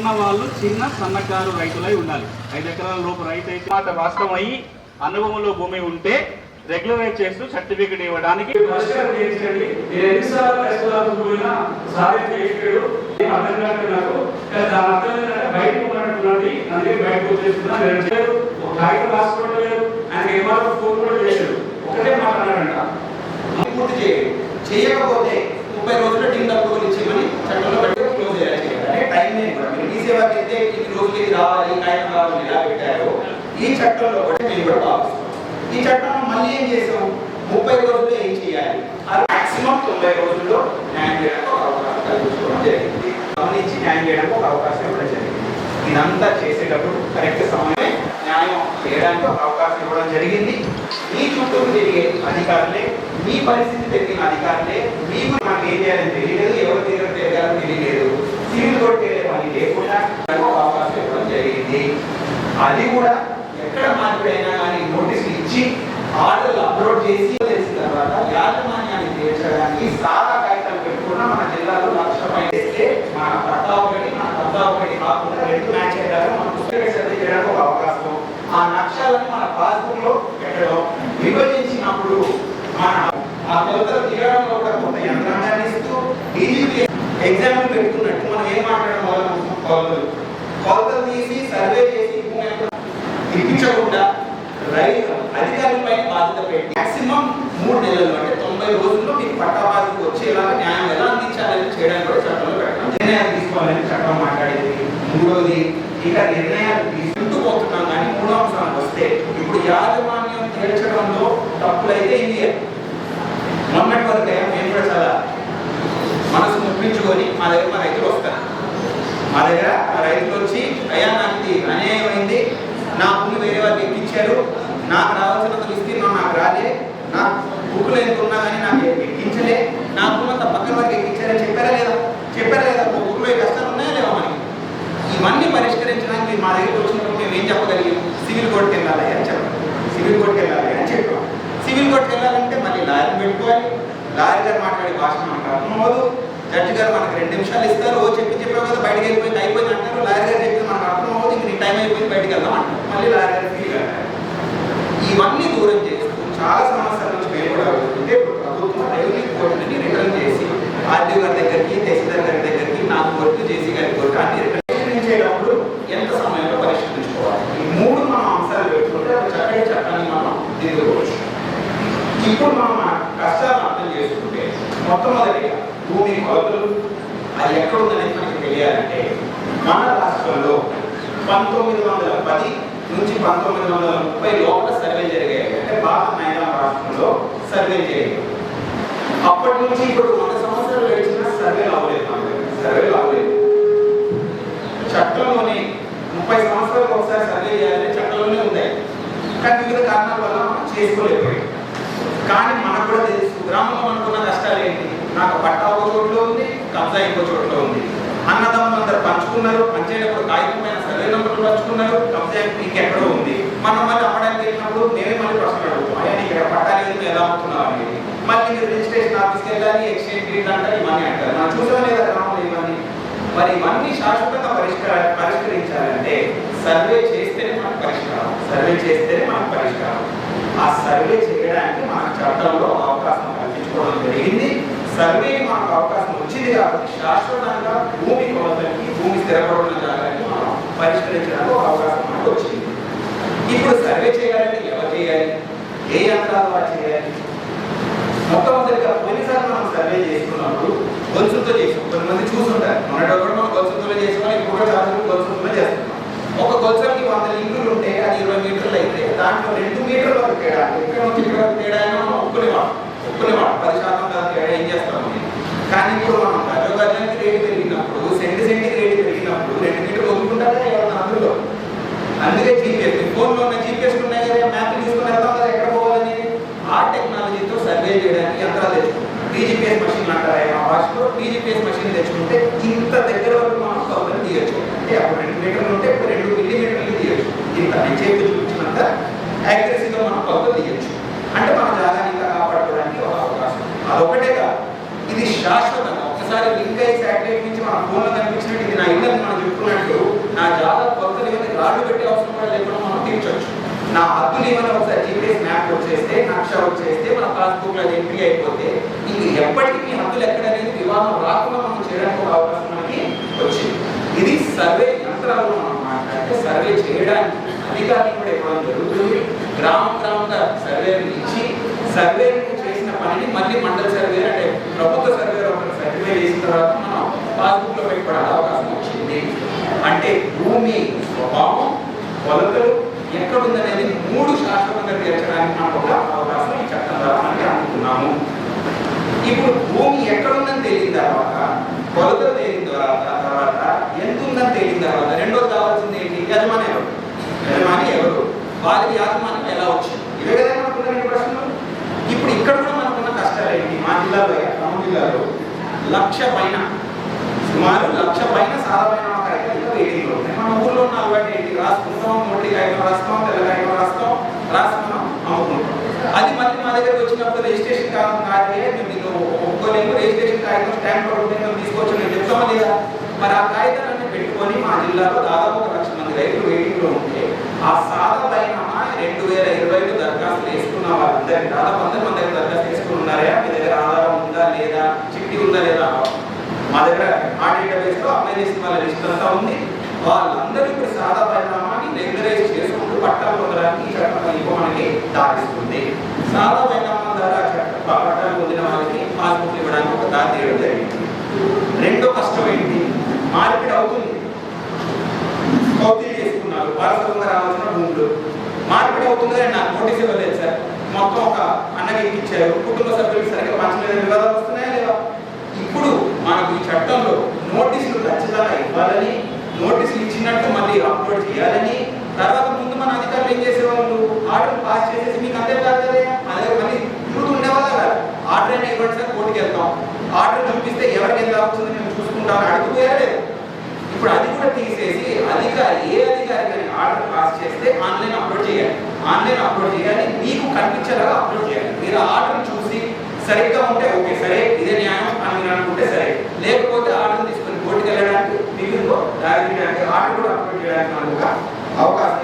ఉన్న వాళ్ళు చిన్న సన్నకారు రైతులై ఉండాలి. ఐదు ఎకరాల లోపు రైతు అయితే మాట వాస్తవం అయ్యి అనుభవంలో భూమి ఉంటే రెగ్యులరైజ్ చేస్తూ సర్టిఫికెట్ ఇవ్వడానికి నేను అయితే రావాలి కాగితం రావాలి ఎలా పెట్టారో ఈ చట్టంలో కూడా మేము కూడా భావిస్తాం ఈ చట్టం మళ్ళీ ఏం చేసాం? ముప్పై రోజుల్లో ఏం చేయాలి? మాక్సిమం తొంభై రోజుల్లో న్యాయం చేయడానికి ఒక అవకాశం కల్పించుకోవడం జరిగింది. గమనించి న్యాయం చేయడానికి ఒక అవకాశం ఇవ్వడం జరిగింది. ఇదంతా చేసేటప్పుడు కరెక్ట్ సమయమే న్యాయం చేయడానికి ఒక అవకాశం ఇవ్వడం జరిగింది. మీ చుట్టూ తిరిగే అధికారులే మీ పరిస్థితి తెలిగిన అధికారులే మీకు మనకు ఏం చేయాలని తెలియలేదు ఎవరి తీరు తెలియాలని తెలియలేదు. సివిల్ కోర్టు పని లేకుండా అవకాశం ఇవ్వడం జరిగింది. అది కూడా ఎక్కడ మార్పుడైనా కానీ నోటీసులు ఇచ్చి ఆర్డర్లు అప్లోడ్ చేసి తెలిసిన తర్వాత యాజమాన్యాన్ని తీర్చడానికి సాదా కాగితాలు పెట్టుకున్న మన జిల్లాలో లక్ష పైన మన పట్టా ఒకటి మన పట్టా ఒకటి కాకుండా రెండు మ్యాచ్ అయ్యారు మన పుస్తక శ్రద్ధ ఒక అవకాశం. ఆ నక్షాలను మన పాస్బుక్లో పెట్టడం. విభజించినప్పుడు మన ఆ కొలతలు తీయడంలో కూడా కొంత యంత్రాంగాన్ని ఇస్తూ డీజీపీ ఎగ్జాంపుల్ పెట్టుకున్నట్టు మనం ఏం మాట్లాడడం వల్ల కొలతలు చేసి సర్వే చేసి ఇప్పించకుండా రైతు అధికారులపై బాధ్యత పెట్టి మాక్సిమం మూడు నెలలు అంటే తొంభై రోజుల్లో మీకు పట్టా బాధ్యత వచ్చేలాగా న్యాయం ఎలా అందించాలని చేయడానికి కూడా చట్టంలో పెట్టడం. నిర్ణయాలు తీసుకోవాలని చట్టం మాట్లాడేది. మూడోది ఇక నిర్ణయాలు తీసుకుంటుపోతున్నాం కానీ మూడో అంశానికి వస్తే ఇప్పుడు యాజమాన్యం తేల్చడంలో తప్పులైతే ఇది మొన్నటి వరకు మేము కూడా చాలా మనసు ముప్పించుకొని మా దగ్గర మా రైతులు వస్తారు. మా దగ్గర మా రైతులు వచ్చి అయ్యా నాకు ఇది అన్యాయం అయింది నా భూమి వేరే వారికి ఎక్కించారు నాకు రావాల్సినంత విస్తీర్ణం నాకు రాలే నా బుక్కులు ఎంత ఉన్నా కానీ నాకు ఎక్కించలే నా భూమి అంత పక్కన వారికి ఎక్కించారని చెప్పారా లేదా చెప్పారా లేదా ఒక బుక్లో ఈ కష్టాలు ఉన్నాయా లేవా మనకి ఇవన్నీ పరిష్కరించడానికి మా దగ్గర వచ్చినప్పుడు మేము ఏం చెప్పగలిగాం? సివిల్ కోర్టుకి వెళ్ళాలి అని చెప్పాం. సివిల్ కోర్టుకి వెళ్ళాలి అని చెప్పాం. సివిల్ కోర్టుకి వెళ్ళాలంటే మళ్ళీ లాయర్ని పెట్టుకోవాలి. లాయర్ గారు మాట్లాడే భాష మనకు జడ్జి గారు మనకు రెండు నిమిషాలు ఇస్తారు. ఓ చెప్పి చెప్పావు కదా బయటకు వెళ్ళిపోయి అయిపోయింది అంటారు లాయర్ గారు చెప్పింది మనకు అర్థం అవ్వదు ఇంక నీ టైం అయిపోయింది బయటకు వెళ్దాం అంటారు మళ్ళీ లాయర్ గారు ఫీల్ అవుతారు ఇవన్నీ దూరం చేస్తూ చాలా సమస్యల నుంచి మేము కూడా వెళ్తుంటే ఇప్పుడు ప్రభుత్వం రెవెన్యూ కోర్టుని రిటర్న్ చేసి ఆర్డీ గారి దగ్గరికి తహసీల్దార్ గారి దగ్గరికి నా కోర్టు జేసీ గారి కోర్టు అన్ని రిటర్న్ చేసేటప్పుడు ఎంత సమయంలో పరిష్కరించుకోవాలి ఈ మూడు మనం అంశాలు పెట్టుకుంటే ఒక చక్కటి చట్టాన్ని మనం దిద్దుకోవచ్చు ఇప్పుడు మనం మన కష్టాలను అర్థం చేసుకుంటే మొట్టమొదటిగా భూమి కొలతలు అది ఎక్కడ ఉందనేది మనకి తెలియాలంటే మన రాష్ట్రంలో పంతొమ్మిది వందల పది నుంచి పంతొమ్మిది వందల ముప్పై లోపల సర్వే జరిగాయి. అంటే భారత మైదాన రాష్ట్రంలో సర్వే జరిగాయి అప్పటి నుంచి ఇప్పుడు వంద సంవత్సరాలు గడిచిన సర్వే అవ్వలేదు మన అవ్వలేదు చట్టంలోనే ముప్పై సంవత్సరాలకు ఒకసారి సర్వే చేయాలని చట్టంలోనే ఉన్నాయి కానీ వివిధ కారణాల వల్ల మనం చేసుకోలేకపోయాం. కానీ మనకు కూడా తెలుసు గ్రామంలో మనకున్న కష్టాలు ఏంటి? నాకు పట్టా ఒక చోట్ల ఉంది కబ్జా ఇంకో చోట్ల ఉంది. అన్నదమ్ములు అందరు పంచుకున్నారు పంచేటప్పుడు కాగితమైన సర్వే నెంబర్లు పంచుకున్నారు కబ్జా ఇంకెక్కడో ఉంది. మనం మళ్ళీ అమ్మడానికి వెళ్ళినప్పుడు మేమే మళ్ళీ ప్రశ్న అడుగుతాం. నీకు ఇక్కడ పట్టా ఎలా అవుతున్నావు అనేది మళ్ళీ మీరు రిజిస్ట్రేషన్ ఆఫీస్కి వెళ్ళాలి ఎక్స్చేంజ్ డీడ్ అంటారు ఇవన్నీ అంటారు. మనం చూసాం లేదా గ్రామంలో ఇవన్నీ? మరి ఇవన్నీ శాశ్వతంగా పరిష్కార పరిష్కరించాలంటే సర్వే చేస్తేనే మనకు పరిష్కారం. సర్వే చేస్తేనే మనకు పరిష్కారం. ఆ సర్వే చేయడానికి మన చట్టంలో అవకాశం కల్పించుకోవడం జరిగింది. సర్వే మాకు అవకాశం వచ్చింది కాబట్టి శాశ్వతంగా భూమి కొలతలకి భూమి స్థిరపడిన జాగాలకి మనం పరిష్కరించడానికి ఒక అవకాశం మనకు వచ్చింది. ఇప్పుడు సర్వే చేయాలంటే ఎవరు చేయాలి? ఏ యంత్రాల ద్వారా చేయాలి? మొట్టమొదటిగా పోయినసారి మనం సర్వే చేసుకున్నప్పుడు గొలుసులతో చేసాం. కొంతమంది చూసుంటారు మొన్నటి కూడా మనం గొలుసులతో చేసుకున్నాం ఇప్పుడు కూడా చాలా మంది చేస్తున్నాం. ఒక గొలుసులకి వంద లింకులు ఉంటే అది ఇరవై మీటర్లు అయితే దాంట్లో రెండు మీటర్ల వరకు తేడా. ఇక్కడ నుంచి ఇక్కడ తేడా అయినా మనం ఒప్పుకునేవాడు ఒప్పుకునేవాడు పది శాతం దాని తేడా ఏం చేస్తాం అని. కానీ ఇప్పుడు మనం గజ రేటు పెరిగినప్పుడు సెంటి సెంటికి రేటు పెరిగినప్పుడు రెండు ఒప్పుకుంటారా ఎవరైనా అందులో. అందుకే జీపీఎస్ ఫోన్లో ఉన్న జీపీఎస్ ఉన్నాయి కదా మ్యాప్ తీసుకుని వెళ్తాం కదా ఎక్కడ పోవాలని ఆ టెక్నాలజీతో సర్వే చేయడానికి యంత్రాలు తెచ్చుకుంటాం. టీజీపీఎస్ మషిన్ అంటారా మా భాషలో? టీజీపీఎస్ మషిన్ తెచ్చుకుంటే ఇంత దగ్గర వరకు మనం కౌంటర్ తీయచ్చు. అంటే అప్పుడు రెండు మీటర్లు ఉంటే ఇప్పుడు రెండు మిల్లీమీటర్లు తీయచ్చు. ఇంత నేను చేతి చూపించినంత యాక్యురసీగా మనం కౌంటర్ తీయచ్చు. అంటే మన జాగాన్ని ఇంకా కాపాడుకోవడానికి ఒక అవకాశం. అదొకటే కాదు. ఇది శాశ్వతం. ఒకసారి లింక్ అయ్యి శాటిలైట్ నుంచి మన ఫోన్లో కనిపించినట్టు ఇది నా ఇల్లు మనం చెప్పుకున్నట్టు నా జాగా కొత్త ఏమైనా రాళ్ళు పెట్టే అవసరం కూడా లేకుండా మనం తీర్చొచ్చు. నా హద్దులు ఏమైనా ఒకసారి జీపీఎస్ మ్యాప్ వచ్చేస్తే నక్ష వచ్చేస్తే మన పాస్బుక్ అది ఎంట్రీ అయిపోతే ఇది ఎప్పటికీ మీ హద్దులు ఎక్కడ అనేది వివాహం రాకుండా మనం చేయడానికి ఒక అవకాశం మనకి వచ్చింది. ఇది సర్వే యంత్రాలు మనం మాట్లాడితే సర్వే చేయడానికి అధికారులు కూడా ఇవ్వడం జరుగుతుంది. గ్రామం గ్రామంగా సర్వేలు ఇచ్చి సర్వే చేసిన పనిని మళ్ళీ మండల సర్వే అంటే ప్రభుత్వ సర్వే ఒకరు సర్వే చేసిన తర్వాత మనం పాస్బుక్ పెట్టుకోవడం అవకాశం వచ్చింది. అంటే భూమి స్వభావం కొలతలు ఎక్కడుందనేది మూడు శాశ్వతంగా తీర్చడానికి మనకు ఒక అవకాశం ఈ చట్టం ద్వారా మనకి అనుకున్నాము ఇప్పుడు భూమి ఎక్కడుందని తేలిన తర్వాత కొలతలు తేలిన తర్వాత తర్వాత ఎంత ఉందని తేలిన తర్వాత రెండోది కావాల్సింది ఏంటి? యజమాని ఎవరు? యజమాని ఎవరు? వారికి యాజమాన్యం ఎలా వచ్చింది? ఇవే కదా మనకున్న ప్రశ్నలు. ఇప్పుడు ఇక్కడ కూడా మనకున్న కష్టాలు ఏంటి? మా జిల్లాలో ఖమ్మం జిల్లాలో లక్ష పైన సుమారు లక్ష పైన సాధారణ కార్యక్రమాలు వేదికలు ఉన్నాయి మన ఊర్లో ఉన్న అలవాటు ఏంటి? రాసుకుంటాం మొండి కాగితం రాస్తాం తెల్ల రాస్తాం రాసుకున్నాం అమ్ముకుంటాం. అది మళ్ళీ మా దగ్గరికి వచ్చినప్పుడు రిజిస్ట్రేషన్ కారణం కాదే మీరు మీకు ఒప్పుకోలేము. రిజిస్ట్రేషన్ కాగితం స్టాంప్ పడుతుంది మేము తీసుకొచ్చి మేము చెప్తామా లేదా? మరి ఆ కాగితాలన్నీ పెట్టుకొని మా జిల్లాలో దాదాపు ఒక లక్ష మంది రైతులు వెయిటింగ్లో ఉంటే ఆ సాధమైన రెండు వేల ఇరవైలో దరఖాస్తులు వేసుకున్న వాళ్ళందరికీ దాదాపు అందరూ మన దగ్గర దరఖాస్తు వేసుకుని ఉన్నారా? మీ దగ్గర ఆధారం ఉందా లేదా? చిట్టి ఉందా లేదా? మా దగ్గర ఆ డేటాబేస్లో అప్లై చేసిన వాళ్ళ లిస్ట్ అంతా ఉంది. వాళ్ళందరూ ఇప్పుడు సాదా పరిణామాన్ని రెగ్యులరైజ్ చేసుకుంటూ పట్టాలు పొందడానికి ఈ చట్టం ఇవ్వ మనకి దారిస్తుంది. సాదా పరిణామం ద్వారా పట్టాలు పొందిన వాళ్ళకి పాస్బుక్ ఇవ్వడానికి ఒక దారి తీయడం జరిగింది. రెండో కష్టం ఏంటి? మార్పిడి అవుతుంది. కౌతీ చేసుకున్నారు. వారసత్వంగా రావాల్సిన భూములు. మార్పిడి అవుతుంది అని నాకు నోటీస్ ఇవ్వలేదు సార్. మొత్తం ఒక అన్నకి ఇచ్చారు. కుటుంబ సభ్యులకు సరిగ్గా పంచలేదని వివాదాలు వస్తున్నాయా లేవా ఇప్పుడు మనకు ఈ చట్టంలో నోటీసులు ఖచ్చితంగా ఇవ్వాలని నోటీసులు ఇచ్చినట్టు మళ్ళీ అప్లోడ్ చేయాలని. తర్వాత ముందు మన అధికారులు ఏం చేసేవాళ్ళు? ఆర్డర్ పాస్ చేసేసి మీకు అంతే కాదు అదే మళ్ళీ తిరుగుతూ ఉండేవాళ్ళ కదా. ఆర్డర్ అయినా ఇవ్వండి సార్ కోర్టుకి వెళ్తాం. ఆర్డర్ చూపిస్తే ఎవరికి ఎంత అవుతుంది మేము చూసుకుంటాం అడుగుపోయా ఇప్పుడు అది కూడా తీసేసి అధికారి ఏ అధికారి కానీ ఆర్డర్ పాస్ చేస్తే ఆన్లైన్ అప్లోడ్ చేయాలి. ఆన్లైన్ అప్లోడ్ చేయాలి మీకు కనిపించేలాగా అప్లోడ్ చేయాలి. మీరు ఆర్డర్ చూసి సరిగ్గా ఉంటే ఓకే సరే ఇదే న్యాయం అని మీరు అనుకుంటే సరే. లేకపోతే ఆటను తీసుకొని కోర్టుకు వెళ్ళడానికి మీకు దారి తీయడానికి ఆర్డర్ కూడా అప్లోడ్ చేయడానికి అవకాశం ఒక అవకాశం